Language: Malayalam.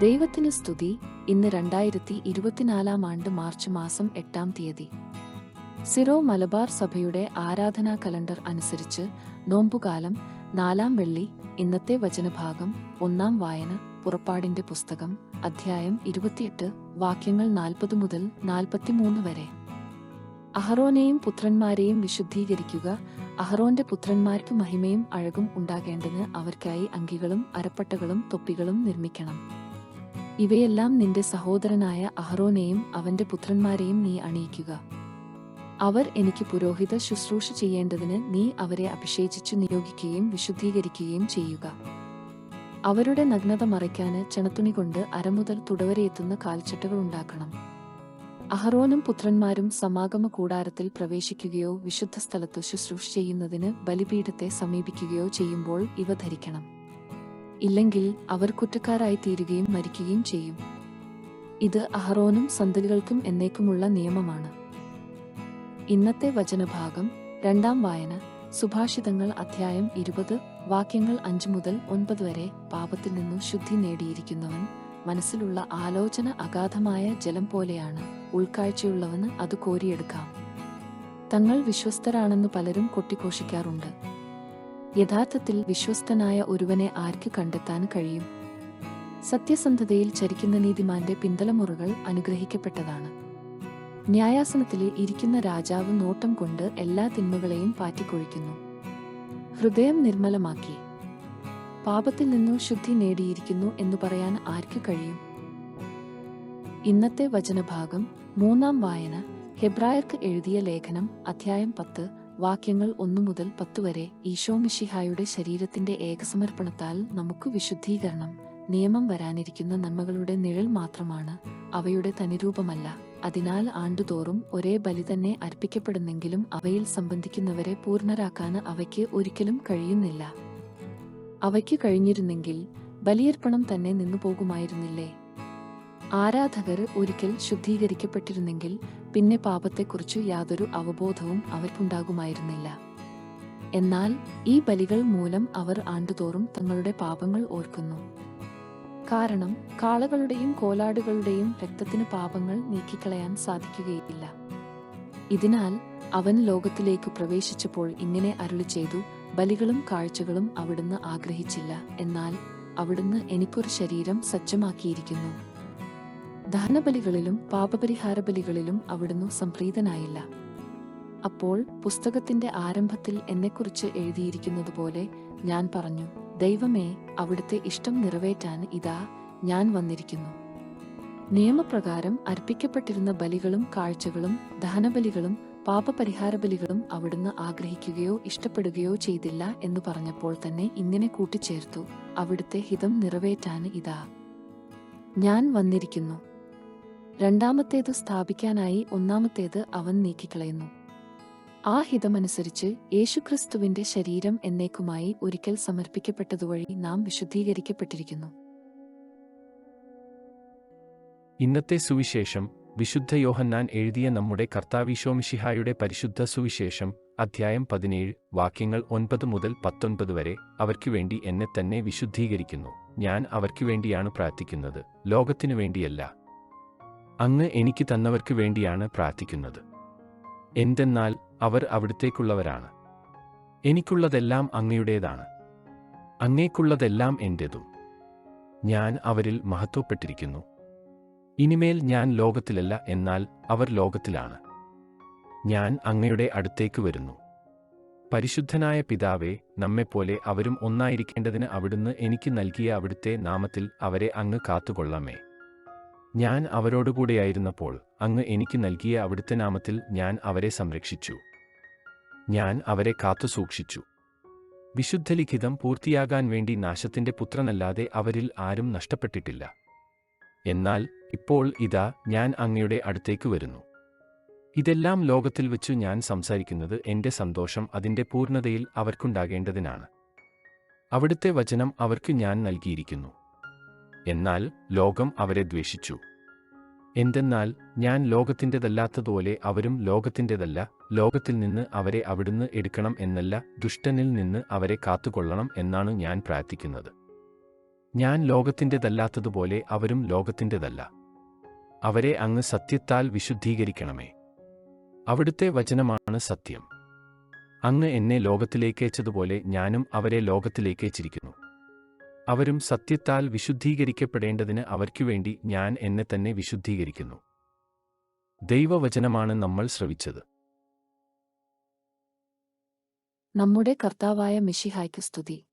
ദൈവത്തിന് സ്തുതി. ഇന്ന് രണ്ടായിരത്തി ഇരുപത്തിനാലാം ആണ്ട് മാർച്ച് മാസം എട്ടാം തീയതി. സിറോ മലബാർ സഭയുടെ ആരാധനാ കലണ്ടർ അനുസരിച്ച് നോമ്പുകാലം നാലാം വെള്ളി ഇന്നത്തെ വചനഭാഗം ഒന്നാം വായന പുറപ്പാടിന്റെ പുസ്തകം അധ്യായം ഇരുപത്തിയെട്ട് വാക്യങ്ങൾ നാൽപ്പത് മുതൽ നാൽപ്പത്തിമൂന്ന് വരെ. അഹറോനെയും പുത്രന്മാരെയും വിശുദ്ധീകരിക്കുക അഹറോന്റെ പുത്രന്മാർക്ക് മഹിമയും അഴകും ഉണ്ടാകേണ്ടതിന് അവർക്കായി അങ്കികളും അരപ്പട്ടകളും തൊപ്പികളും നിർമ്മിക്കണം. ഇവയെല്ലാം നിന്റെ സഹോദരനായ അഹ്റോനെയും അവന്റെ പുത്രന്മാരെയും നീ അണിയിക്കുക. അവർ എനിക്ക് പുരോഹിത ശുശ്രൂഷ ചെയ്യേണ്ടതിന് നീ അവരെ അഭിഷേചിച്ചു നിയോഗിക്കുകയും വിശുദ്ധീകരിക്കുകയും ചെയ്യുക. അവരുടെ നഗ്നത മറയ്ക്കാന് ചണത്തുണി കൊണ്ട് അരമുതൽ തുടവരെയെത്തുന്ന കാൽച്ചട്ടകൾ ഉണ്ടാക്കണം. അഹറോനും പുത്രന്മാരും സമാഗമ കൂടാരത്തിൽ പ്രവേശിക്കുകയോ വിശുദ്ധ സ്ഥലത്ത് ശുശ്രൂഷ ചെയ്യുന്നതിന് ബലിപീഠത്തെ സമീപിക്കുകയോ ചെയ്യുമ്പോൾ ഇവ ധരിക്കണം. ഇല്ലെങ്കിൽ അവർ കുറ്റക്കാരായി തീരുകയും മരിക്കുകയും ചെയ്യും. ഇത് അഹറോനും സന്തതികൾക്കും എന്നേക്കുമുള്ള നിയമമാണ്. ഇന്നത്തെ വചനഭാഗം രണ്ടാം വായന സുഭാഷിതങ്ങൾ അധ്യായം ഇരുപത് വാക്യങ്ങൾ അഞ്ചു മുതൽ ഒൻപത് വരെ പാപത്തിൽ നിന്നു ശുദ്ധി നേടിയിരിക്കുന്നവൻ മനസ്സിലുള്ള ആലോചന അഗാധമായ ജലം പോലെയാണ്. ഉൾക്കാഴ്ചയുള്ളവന് അത് കോരിയെടുക്കാം. തങ്ങൾ വിശ്വസ്തരാണെന്ന് പലരും കൊട്ടിഘോഷിക്കാറുണ്ട്. യഥാർത്ഥത്തിൽ വിശ്വസ്തനായ ഒരുവനെ ആർക്ക് കണ്ടെത്താൻ കഴിയും? സത്യസന്ധതയിൽ ചരിക്കുന്ന നീതിമാന്റെ പിന്തലമുറകൾ അനുഗ്രഹിക്കപ്പെട്ടതാണ്. ന്യായാസനത്തിലെ ഇരിക്കുന്ന രാജാവ് നോട്ടം കൊണ്ട് എല്ലാ തിന്മകളെയും പാറ്റിക്കൊഴിക്കുന്നു. ഹൃദയം നിർമ്മലമാക്കി. പാപത്തിൽ നിന്നു ശുദ്ധി നേടിയിരിക്കുന്നു എന്ന് പറയാൻ ആർക്ക് കഴിയും? ഇന്നത്തെ വചനഭാഗം മൂന്നാം വായന ഹെബ്രായർക്ക് എഴുതിയ ലേഖനം അധ്യായം പത്ത് വാക്യങ്ങൾ ഒന്നു മുതൽ പത്തു വരെ ഈശോമിഷിഹായുടെ ശരീരത്തിന്റെ ഏകസമർപ്പണത്താൽ നമുക്ക് വിശുദ്ധീകരണം നിയമം വരാനിരിക്കുന്ന നന്മകളുടെ നിഴൽ മാത്രമാണ് അവയുടെ തനിരൂപമല്ല. അതിനാൽ ആണ്ടുതോറും ഒരേ ബലി തന്നെ അർപ്പിക്കപ്പെടുന്നെങ്കിലും അവയിൽ സംബന്ധിക്കുന്നവരെ പൂർണരാക്കാൻ അവയ്ക്ക് ഒരിക്കലും കഴിയുന്നില്ല. അവയ്ക്ക് കഴിഞ്ഞിരുന്നെങ്കിൽ ബലിയർപ്പണം തന്നെ നിന്നു പോകുമായിരുന്നില്ലേ ആരാധകർ ഒരിക്കൽ ശുദ്ധീകരിക്കപ്പെട്ടിരുന്നെങ്കിൽ പിന്നെ പാപത്തെക്കുറിച്ച് യാതൊരു അവബോധവും അവർക്കുണ്ടാകുമായിരുന്നില്ല. എന്നാൽ ഈ ബലികൾ മൂലം അവർ ആണ്ടുതോറും തങ്ങളുടെ പാപങ്ങൾ ഓർക്കുന്നു. കാരണം കാളകളുടെയും കോലാടുകളുടെയും രക്തത്തിന് പാപങ്ങൾ നീക്കിക്കളയാൻ സാധിക്കുകയില്ല. ഇതിനാൽ അവൻ ലോകത്തിലേക്ക് പ്രവേശിച്ചപ്പോൾ ഇങ്ങനെ അരുളി ചെയ്തു ബലികളും കാഴ്ചകളും അവിടുന്ന് ആഗ്രഹിച്ചില്ല. എന്നാൽ അവിടുന്ന് എനിക്കൊരു ശരീരം സജ്ജമാക്കിയിരിക്കുന്നു. ദഹനബലികളിലും പാപപരിഹാര ബലികളിലും അവിടുന്ന് സംപ്രീതനായില്ല. അപ്പോൾ പുസ്തകത്തിന്റെ ആരംഭത്തിൽ എന്നെക്കുറിച്ച് എഴുതിയിരിക്കുന്നതുപോലെ ഞാൻ പറഞ്ഞു ദൈവമേ അവിടുത്തെ ഇഷ്ടം നിറവേറ്റാൻ ഇതാ ഞാൻ വന്നിരിക്കുന്നു. നിയമപ്രകാരം അർപ്പിക്കപ്പെട്ടിരുന്ന ബലികളും കാഴ്ചകളും ദഹനബലികളും പാപപരിഹാര ബലികളും അവിടുന്ന് ആഗ്രഹിക്കുകയോ ഇഷ്ടപ്പെടുകയോ ചെയ്തില്ല എന്ന് പറഞ്ഞപ്പോൾ തന്നെ ഇങ്ങനെ കൂട്ടിച്ചേർത്തു അവിടുത്തെ ഹിതം നിറവേറ്റാൻ ഇതാ ഞാൻ വന്നിരിക്കുന്നു. രണ്ടാമത്തേത് സ്ഥാപിക്കാനായി ഒന്നാമത്തേത് അവൻ നീക്കിക്കളയുന്നു. ആ ഹിതമനുസരിച്ച് യേശുക്രിസ്തുവിന്റെ ശരീരം എന്നേക്കുമായി ഒരിക്കൽ സമർപ്പിക്കപ്പെട്ടതുവഴി നാം വിശുദ്ധീകരിക്കപ്പെട്ടിരിക്കുന്നു. ഇന്നത്തെ സുവിശേഷം വിശുദ്ധ യോഹന്നാൻ എഴുതിയ നമ്മുടെ കർത്താവിശോമിഷിഹായുടെ പരിശുദ്ധ സുവിശേഷം അധ്യായം പതിനേഴ് വാക്യങ്ങൾ ഒൻപത് മുതൽ പത്തൊൻപത് വരെ അവർക്കു വേണ്ടി എന്നെ തന്നെ വിശുദ്ധീകരിക്കുന്നു. ഞാൻ അവർക്കു വേണ്ടിയാണ് പ്രാർത്ഥിക്കുന്നത്. ലോകത്തിനു വേണ്ടിയല്ല. അങ്ങ് എനിക്ക് തന്നവർക്ക് വേണ്ടിയാണ് പ്രാർത്ഥിക്കുന്നത്. എന്തെന്നാൽ അവർ അവിടത്തേക്കുള്ളവരാണ്. എനിക്കുള്ളതെല്ലാം അങ്ങയുടേതാണ്. അങ്ങേക്കുള്ളതെല്ലാം എന്റേതും. ഞാൻ അവരിൽ മഹത്വപ്പെട്ടിരിക്കുന്നു. ഇനിമേൽ ഞാൻ ലോകത്തിലല്ല എന്നാൽ അവർ ലോകത്തിലാണ്. ഞാൻ അങ്ങയുടെ അടുത്തേക്ക് വരുന്നു. പരിശുദ്ധനായ പിതാവേ നമ്മെപ്പോലെ അവരും ഒന്നായിരിക്കേണ്ടതിന് അവിടുന്ന് എനിക്ക് നൽകിയ അവിടുത്തെ നാമത്തിൽ അവരെ അങ്ങ് കാത്തുകൊള്ളമേ. ഞാൻ അവരോടുകൂടെയായിരുന്നപ്പോൾ അങ്ങ് എനിക്ക് നൽകിയ അവിടുത്തെ നാമത്തിൽ ഞാൻ അവരെ സംരക്ഷിച്ചു. ഞാൻ അവരെ കാത്തുസൂക്ഷിച്ചു വിശുദ്ധലിഖിതം പൂർത്തിയാകാൻ വേണ്ടി നാശത്തിന്റെ പുത്രനല്ലാതെ അവരിൽ ആരും നഷ്ടപ്പെട്ടിട്ടില്ല. എന്നാൽ ഇപ്പോൾ ഇതാ ഞാൻ അങ്ങയുടെ അടുത്തേക്ക് വരുന്നു. ഇതെല്ലാം ലോകത്തിൽ വെച്ചു ഞാൻ സംസാരിക്കുന്നത് എന്റെ സന്തോഷം അതിന്റെ പൂർണതയിൽ അവർക്കുണ്ടാകേണ്ടതിനാണ്. അവിടുത്തെ വചനം അവർക്ക് ഞാൻ നൽകിയിരിക്കുന്നു. എന്നാൽ ലോകം അവരെ ദ്വേഷിച്ചു. എന്തെന്നാൽ ഞാൻ ലോകത്തിന്റെതല്ലാത്തതുപോലെ അവരും ലോകത്തിന്റെതല്ല ലോകത്തിൽ നിന്ന് അവരെ അവിടുന്ന് എടുക്കണം എന്നല്ല ദുഷ്ടനിൽ നിന്ന് അവരെ കാത്തുകൊള്ളണം എന്നാണ് ഞാൻ പ്രാർത്ഥിക്കുന്നത്. ഞാൻ ലോകത്തിന്റെതല്ലാത്തതുപോലെ അവരും ലോകത്തിന്റെതല്ല. അവരെ അങ്ങ് സത്യത്താൽ വിശുദ്ധീകരിക്കണമേ. അവിടുത്തെ വചനമാണ് സത്യം. അങ്ങ് എന്നെ ലോകത്തിലേക്കയച്ചതുപോലെ ഞാനും അവരെ ലോകത്തിലേക്കയച്ചിരിക്കുന്നു അവരും സത്യത്താൽ വിശുദ്ധീകരിക്കപ്പെടേണ്ടതിന് അവർക്കുവേണ്ടി ഞാൻ എന്നെ തന്നെ വിശുദ്ധീകരിക്കുന്നു. ദൈവവചനമാണ് നമ്മൾ ശ്രവിച്ചത്. നമ്മുടെ കർത്താവായ മിഷിഹായ്ക്ക് സ്തുതി.